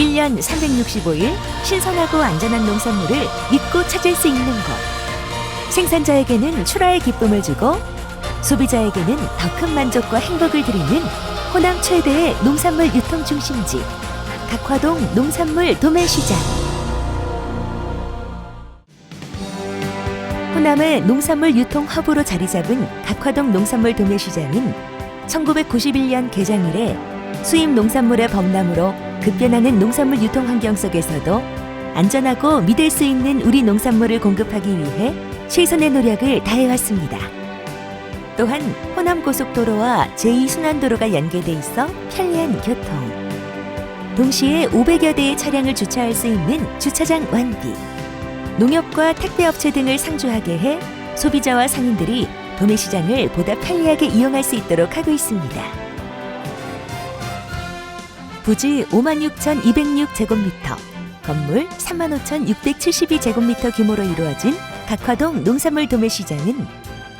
1년 365일 신선하고 안전한 농산물을 믿고 찾을 수 있는 곳. 생산자에게는 출하의 기쁨을 주고 소비자에게는 더 큰 만족과 행복을 드리는 호남 최대의 농산물 유통 중심지 각화동 농산물 도매시장. 호남의 농산물 유통 허브로 자리 잡은 각화동 농산물 도매시장은 1991년 개장 이래 수입 농산물의 범람으로 급변하는 농산물 유통 환경 속에서도 안전하고 믿을 수 있는 우리 농산물을 공급하기 위해 최선의 노력을 다해왔습니다. 또한 호남 고속도로와 제2순환도로가 연계돼 있어 편리한 교통. 동시에 500여 대의 차량을 주차할 수 있는 주차장 완비. 농협과 택배업체 등을 상주하게 해 소비자와 상인들이 도매시장을 보다 편리하게 이용할 수 있도록 하고 있습니다. 부지 56,206제곱미터, 건물 35,672제곱미터 규모로 이루어진 각화동 농산물 도매시장은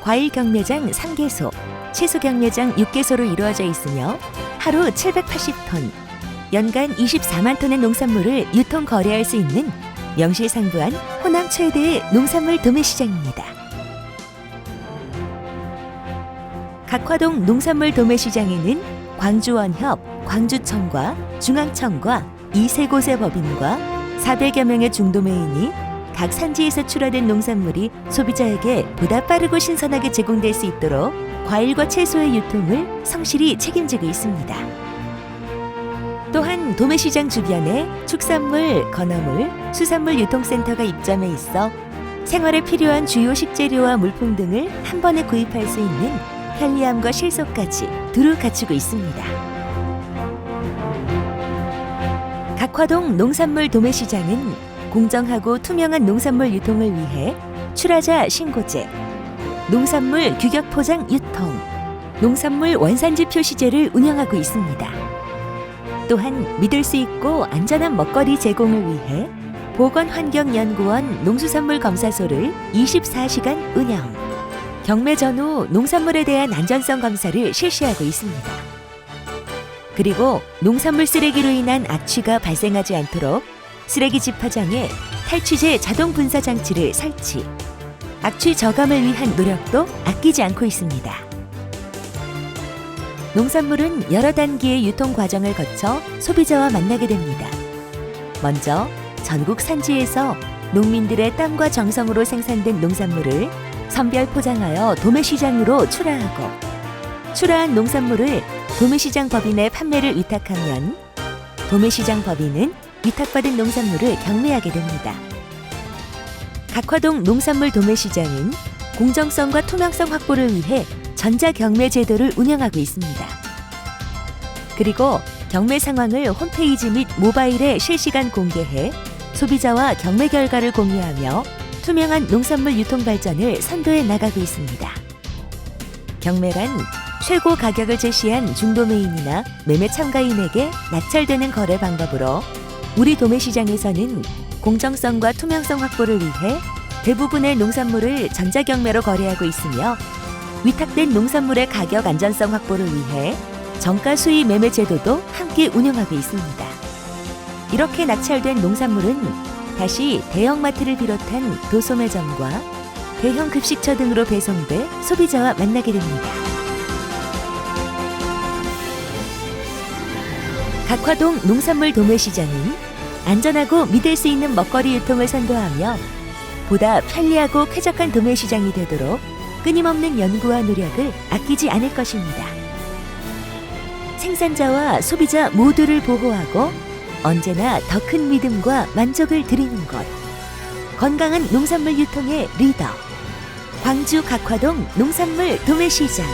과일 경매장 3개소, 채소 경매장 6개소로 이루어져 있으며 하루 780톤, 연간 24만 톤의 농산물을 유통 거래할 수 있는 명실상부한 호남 최대의 농산물 도매시장입니다. 각화동 농산물 도매시장에는 광주원협, 광주청과 중앙청과 이 세 곳의 법인과 400여 명의 중도매인이 각 산지에서 출하된 농산물이 소비자에게 보다 빠르고 신선하게 제공될 수 있도록 과일과 채소의 유통을 성실히 책임지고 있습니다. 또한 도매시장 주변에 축산물, 건어물, 수산물 유통센터가 입점해 있어 생활에 필요한 주요 식재료와 물품 등을 한 번에 구입할 수 있는 편리함과 실속까지 두루 갖추고 있습니다. 각화동 농산물 도매시장은 공정하고 투명한 농산물 유통을 위해 출하자 신고제, 농산물 규격 포장 유통, 농산물 원산지 표시제를 운영하고 있습니다. 또한 믿을 수 있고 안전한 먹거리 제공을 위해 보건환경연구원 농수산물 검사소를 24시간 운영, 경매 전후 농산물에 대한 안전성 검사를 실시하고 있습니다. 그리고 농산물 쓰레기로 인한 악취가 발생하지 않도록 쓰레기 집화장에 탈취제 자동 분사 장치를 설치. 악취 저감을 위한 노력도 아끼지 않고 있습니다. 농산물은 여러 단계의 유통 과정을 거쳐 소비자와 만나게 됩니다. 먼저 전국 산지에서 농민들의 땀과 정성으로 생산된 농산물을 선별 포장하여 도매시장으로 출하하고 출하한 농산물을 도매시장 법인에 판매를 위탁하면 도매시장 법인은 위탁받은 농산물을 경매하게 됩니다. 각화동 농산물 도매시장은 공정성과 투명성 확보를 위해 전자 경매 제도를 운영하고 있습니다. 그리고 경매 상황을 홈페이지 및 모바일에 실시간 공개해 소비자와 경매 결과를 공유하며 투명한 농산물 유통 발전을 선도해 나가고 있습니다. 경매란 최고 가격을 제시한 중도매인이나 매매 참가인에게 낙찰되는 거래 방법으로 우리 도매 시장에서는 공정성과 투명성 확보를 위해 대부분의 농산물을 전자경매로 거래하고 있으며 위탁된 농산물의 가격 안전성 확보를 위해 정가 수의 매매 제도도 함께 운영하고 있습니다. 이렇게 낙찰된 농산물은 다시 대형마트를 비롯한 도소매점과 대형 급식처 등으로 배송돼 소비자와 만나게 됩니다. 각화동 농산물 도매시장은 안전하고 믿을 수 있는 먹거리 유통을 선도하며 보다 편리하고 쾌적한 도매시장이 되도록 끊임없는 연구와 노력을 아끼지 않을 것입니다. 생산자와 소비자 모두를 보호하고 언제나 더 큰 믿음과 만족을 드리는 것. 건강한 농산물 유통의 리더. 광주 각화동 농산물 도매시장.